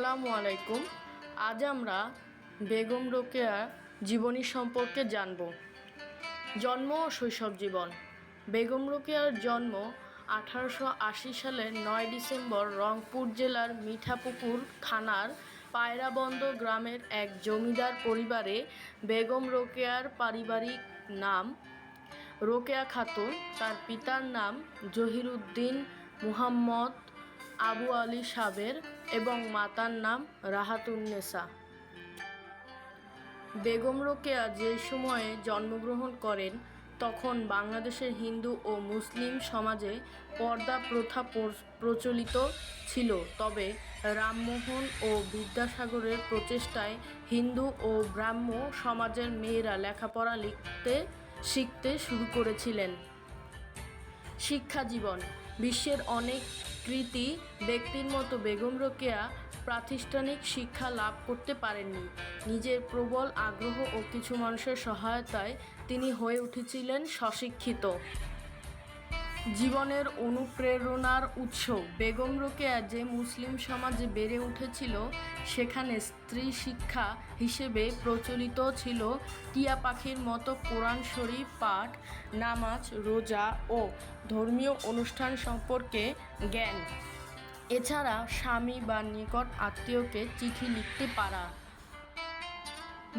আসসালামু আলাইকুম। আজ আমরা বেগম রোকেয়া জীবনী সম্পর্কে জানব। জন্ম ও শৈশব জীবন। বেগম রোকেয়ার জন্ম আঠারোশো আশি সালের নয় ডিসেম্বর রংপুর জেলার মিঠাপুকুর থানার পায়রাবন্দ গ্রামের এক জমিদার পরিবারে বেগম রোকেয়ার পারিবারিক নাম রোকেয়া খাতুন। তার পিতার নাম জহিরুদ্দিন মুহাম্মদ আবু আলী সাবের এবং মাতার নাম রাহাতুন্নেসা বেগম রোকেয়া যে সময়ে জন্মগ্রহণ করেন, তখন বাংলাদেশের হিন্দু ও মুসলিম সমাজে পর্দা প্রথা প্র- প্রচলিত ছিল। তবে রামমোহন ও বিদ্যাসাগরের প্রচেষ্টায় হিন্দু ও ব্রাহ্ম সমাজের মেয়েরা লেখাপড়া লিখতে, শিখতে শুরু করেছিলেন। শিক্ষা জীবন বিশ্বের অনেক কৃতি ব্যক্তির মতো বেগম রোকেয়া প্রাতিষ্ঠানিক শিক্ষা লাভ করতে পারেননি। নিজের প্রবল আগ্রহ ও কিছু মানুষের সহায়তায় তিনি হয়ে উঠেছিলেন স্বশিক্ষিত। জীবনের অনুপ্রেরণার উৎস। বেগম রোকেয়া যে মুসলিম সমাজে বেড়ে উঠেছিল, সেখানে স্ত্রী শিক্ষা হিসেবে প্রচলিত ছিল টিয়া পাখির মতো কোরআন শরীফ, পাঠ, নামাজ, রোজা ও ধর্মীয় অনুষ্ঠান সম্পর্কে জ্ঞান। এছাড়া স্বামী বা নিকট আত্মীয়কে চিঠি লিখতে পারা।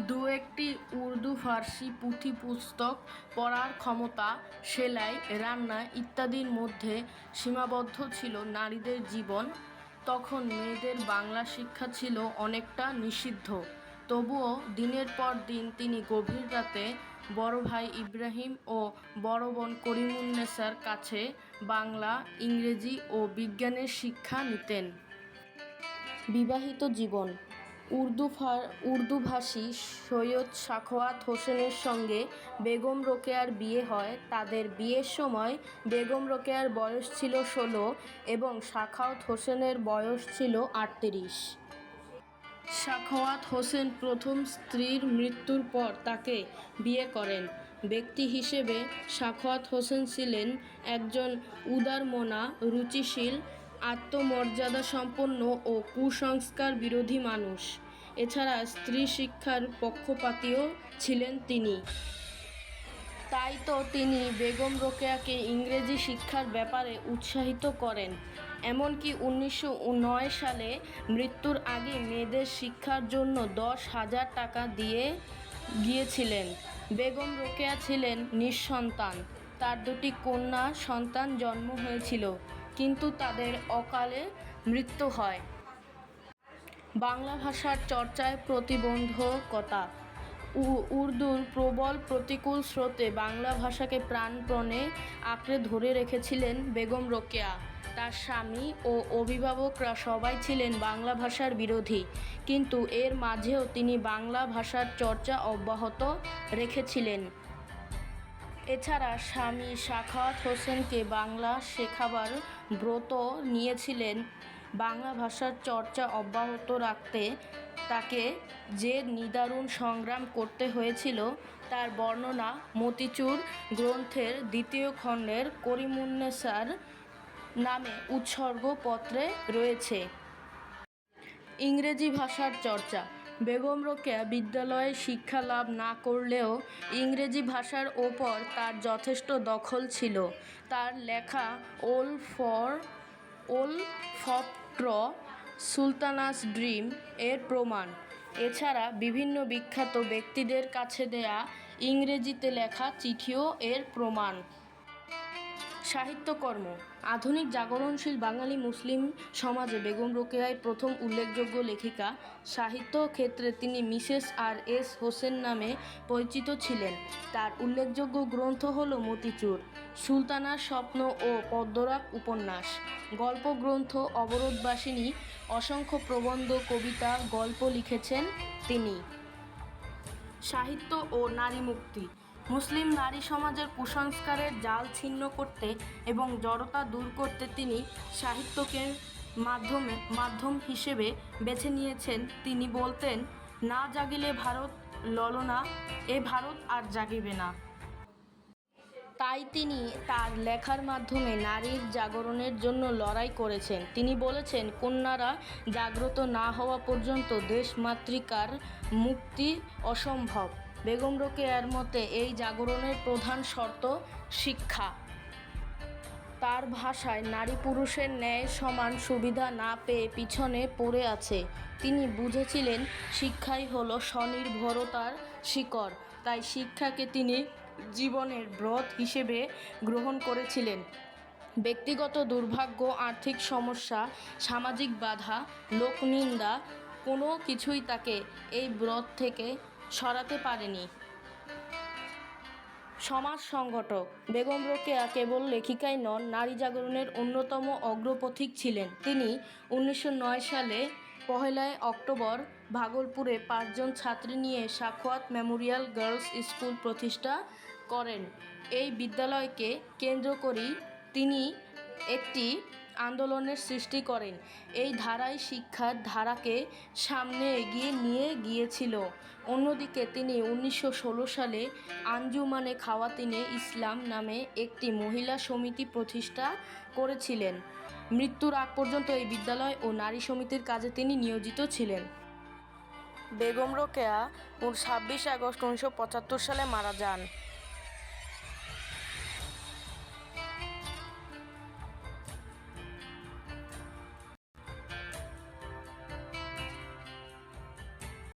দু একটি উর্দু, ফার্সি পুঁথি পুস্তক পড়ার ক্ষমতা, সেলাই, রান্না ইত্যাদির মধ্যে সীমাবদ্ধ ছিল নারীদের জীবন। তখন মেয়েদের বাংলা শিক্ষা ছিল অনেকটা নিষিদ্ধ। তবুও দিনের পর দিন তিনি গভীর রাতে বড় ভাই ইব্রাহিম ও বড় বোন করিমুন্নেসার কাছে বাংলা, ইংরেজি ও বিজ্ঞানের শিক্ষা নিতেন। বিবাহিত জীবন। উর্দু উর্দুভাষী সৈয়দ সাখওয়াত হোসেনের সঙ্গে বেগম রোকেয়ার বিয়ে হয়। তাদের বিয়ের সময় বেগম রোকেয়ার বয়স ছিল ষোলো এবং সাখাওয়াত হোসেনের বয়স ছিল আটত্রিশ। সাখাওয়াত হোসেন প্রথম স্ত্রীর মৃত্যুর পর তাকে বিয়ে করেন। ব্যক্তি হিসেবে সাখাওয়াত হোসেন ছিলেন একজন উদারমনা, রুচিশীল, আত্মমর্যাদা সম্পন্ন ও কুসংস্কার বিরোধী মানুষ। এছাড়া স্ত্রী শিক্ষার পক্ষপাতীও ছিলেন তিনি। তাই তো তিনি বেগম রোকেয়াকে ইংরেজি শিক্ষার ব্যাপারে উৎসাহিত করেন। এমনকি উনিশশো নয় সালে মৃত্যুর আগে মেয়েদের শিক্ষার জন্য দশ হাজার টাকা দিয়ে গিয়েছিলেন। বেগম রোকেয়া ছিলেন নিঃসন্তান। তার দুটি কন্যা সন্তান জন্ম হয়েছিল, কিন্তু তাদের অকালে মৃত্যু হয়। বাংলা ভাষার চর্চায় প্রতিবন্ধকতা উর্দুর প্রবল প্রতিকূল স্রোতে বাংলা ভাষাকে প্রাণপণে আঁকড়ে ধরে রেখেছিলেন বেগম রোকেয়া। তার স্বামী ও অভিভাবকরা সবাই ছিলেন বাংলা ভাষার বিরোধী। কিন্তু এর মাঝেও তিনি বাংলা ভাষার চর্চা অব্যাহত রেখেছিলেন। এছাড়া স্বামী সাখাওয়াত হোসেনকে বাংলা শেখাবার ব্রত নিয়েছিলেন। বাংলা ভাষার চর্চা অব্যাহত রাখতে তাকে যে নিদারুণ সংগ্রাম করতে হয়েছিল, তার বর্ণনা মতিচুর গ্রন্থের দ্বিতীয় খণ্ডের করিমুন্নেসার নামে উৎসর্গপত্রে রয়েছে। ইংরেজি ভাষার চর্চা। বেগম রোকেয়া বিদ্যালয়ে শিক্ষা লাভ না করলেও ইংরেজি ভাষার ওপর তার যথেষ্ট দখল ছিল। তার লেখা ওল ফর ওল ফপ্ট্র সুলতানাস ড্রিম এর প্রমাণ। এছাড়া বিভিন্ন বিখ্যাত ব্যক্তিদের কাছে দেয়া ইংরেজিতে লেখা চিঠিও এর প্রমাণ। সাহিত্যকর্ম। আধুনিক জাগরণশীল বাঙালি মুসলিম সমাজে বেগম রোকেয়াই প্রথম উল্লেখযোগ্য লেখিকা, সাহিত্য ক্ষেত্রে তিনি মিসেস আর এস হোসেন নামে পরিচিত ছিলেন। তার উল্লেখযোগ্য গ্রন্থ হল মতিচুর, সুলতানার স্বপ্ন ও পদ্মরাগ উপন্যাস। গল্প গ্রন্থ অবরোধবাসিনী, অসংখ্য প্রবন্ধ, কবিতা, গল্প লিখেছেন তিনি। সাহিত্য ও নারী মুক্তি। মুসলিম নারী সমাজের কুসংস্কারের জাল ছিন্ন করতে এবং জড়তা দূর করতে তিনি সাহিত্যকে মাধ্যমে, মাধ্যম হিসেবে বেছে নিয়েছেন। তিনি বলতেন, না জাগিলে ভারত ললনা, এ ভারত আর জাগিবে না। তাই তিনি তার লেখার মাধ্যমে নারীর জাগরণের জন্য লড়াই করেছেন। তিনি বলেছেন, কন্যারা জাগ্রত না হওয়া পর্যন্ত দেশমাতৃকার মুক্তি অসম্ভব। বেগম রোকেয়ার মতে, এই জাগরণের প্রধান শর্ত শিক্ষা। তার ভাষায়, নারী পুরুষের ন্যায় সমান সুবিধা না পেয়ে পিছনে পড়ে আছে। তিনি বুঝেছিলেন, শিক্ষাই হলো স্বনির্ভরতার শিকড়। তাই শিক্ষাকে তিনি জীবনের ব্রত হিসেবে গ্রহণ করেছিলেন। ব্যক্তিগত দুর্ভাগ্য, আর্থিক সমস্যা, সামাজিক বাধা, লোকনিন্দা, কোনো কিছুই তাকে এই ব্রত থেকে সরাতে পারেনি। সমাজ সংগঠক বেগম রোকেয়া কেবল লেখিকাই নন, নারী জাগরণের অন্যতম অগ্রপথিক ছিলেন। তিনি উনিশশো নয় সালে পহেলায় অক্টোবর ভাগলপুরে পাঁচজন ছাত্রী নিয়ে সাখোয়াত মেমোরিয়াল গার্লস স্কুল প্রতিষ্ঠা করেন। এই বিদ্যালয়কে কেন্দ্র করেই তিনি একটি আন্দোলনের সৃষ্টি করেন। এই ধারাই শিক্ষার ধারাকে সামনে এগিয়ে নিয়ে গিয়েছিল। অন্যদিকে তিনি উনিশশো ষোলো সালে আঞ্জুমানে খাওয়াতিনে ইসলাম নামে একটি মহিলা সমিতি প্রতিষ্ঠা করেছিলেন। মৃত্যুর আগ পর্যন্ত এই বিদ্যালয় ও নারী সমিতির কাজে তিনি নিয়োজিত ছিলেন। বেগম রোকেয়া ছাব্বিশ আগস্ট উনিশশো পঁচাত্তর সালে মারা যান।